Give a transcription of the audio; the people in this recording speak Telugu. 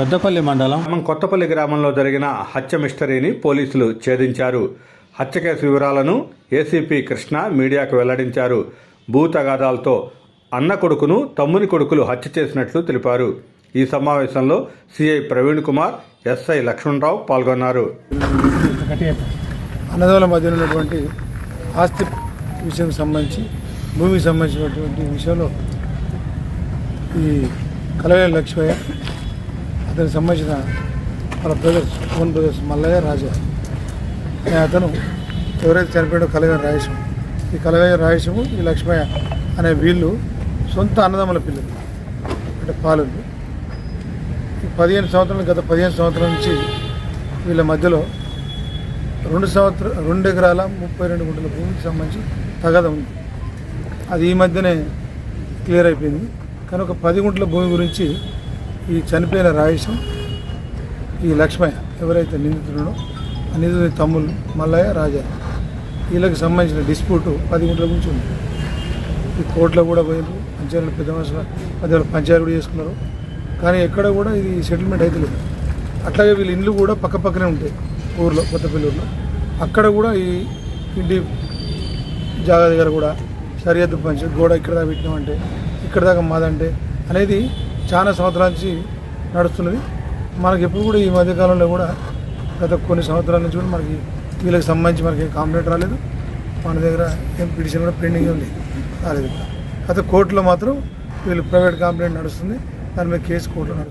పెద్దపల్లి మండలం కొత్తపల్లి గ్రామంలో జరిగిన హత్య మిస్టరీని పోలీసులు ఛేదించారు. హత్య కేసు వివరాలను ఏసీపీ కృష్ణ మీడియాకు వెల్లడించారు. భూ తగాదాలతో అన్న కొడుకును తమ్ముని కొడుకులు హత్య చేసినట్లు తెలిపారు. ఈ సమావేశంలో సిఐ ప్రవీణ్ కుమార్ ఎస్ఐ లక్ష్మణరావు పాల్గొన్నారు. అన్నదమ్ముల మధ్య ఉన్నటువంటి ఆస్తి విషయం సంబంధించి భూమికి సంబంధించినటువంటి విషయంలో ఈ కలవేల లక్ష్మయ్య అతనికి సంబంధించిన వాళ్ళ brothers own brothers Mallaiah Raja. అనే అతను ఎవరైతే చనిపోయాడో కలవేల రాయసం ఈ కలవేల రాయసము ఈ లక్ష్మయ్య అనే వీళ్ళు సొంత అన్నదమ్ముల పిల్లలు అంటే పాలలు ఈ పదిహేను సంవత్సరాలు గత పదిహేను సంవత్సరాల నుంచి వీళ్ళ మధ్యలో రెండు సంవత్సరం రెండు ఎకరాల ముప్పై రెండు గుంటల భూమికి సంబంధించి తగద ఉంది. అది ఈ మధ్యనే క్లియర్ అయిపోయింది. కానీ ఒక పది గుంటల భూమి గురించి ఈ చనిపోయిన రాయేశం ఈ లక్ష్మయ్య ఎవరైతే నిందితుడో ఆ నిందితుడి తమ్ముళ్ళు మల్లయ్య రాజా వీళ్ళకి సంబంధించిన డిస్ప్యూట్ పది గుంటల గురించి ఉంది. ఈ కోర్టులో కూడా పోయారు పంచాయతీలు పెద్ద మనుషుల మధ్యలో పంచాయతీ కూడా చేసుకున్నారు. కానీ ఎక్కడ కూడా ఇది సెటిల్మెంట్ అయితే లేదు. అట్లాగే వీళ్ళ ఇండ్లు కూడా పక్క పక్కనే ఉంటాయి ఊర్లో కొత్తపల్లిూరులో అక్కడ కూడా ఈ ఇంటి జాగా దగ్గర కూడా సరిహద్దు పంచ గోడ ఇక్కడ దాకా పెట్టినామంటే ఇక్కడ దాకా మాదంటే అనేది చాలా సంవత్సరాల నుంచి నడుస్తున్నది. మనకి ఎప్పుడు కూడా ఈ మధ్యకాలంలో కూడా గత కొన్ని సంవత్సరాల నుంచి కూడా మనకి వీళ్ళకి సంబంధించి మనకి ఏం కాంప్లైంట్ రాలేదు. మన దగ్గర ఏం పిటిషన్ కూడా పెండింగ్ ఉంది రాలేదు. గత అయితే కోర్టులో మాత్రం వీళ్ళు ప్రైవేట్ కాంప్లైంట్ నడుస్తుంది. దాని మీద కేసు కోర్టులో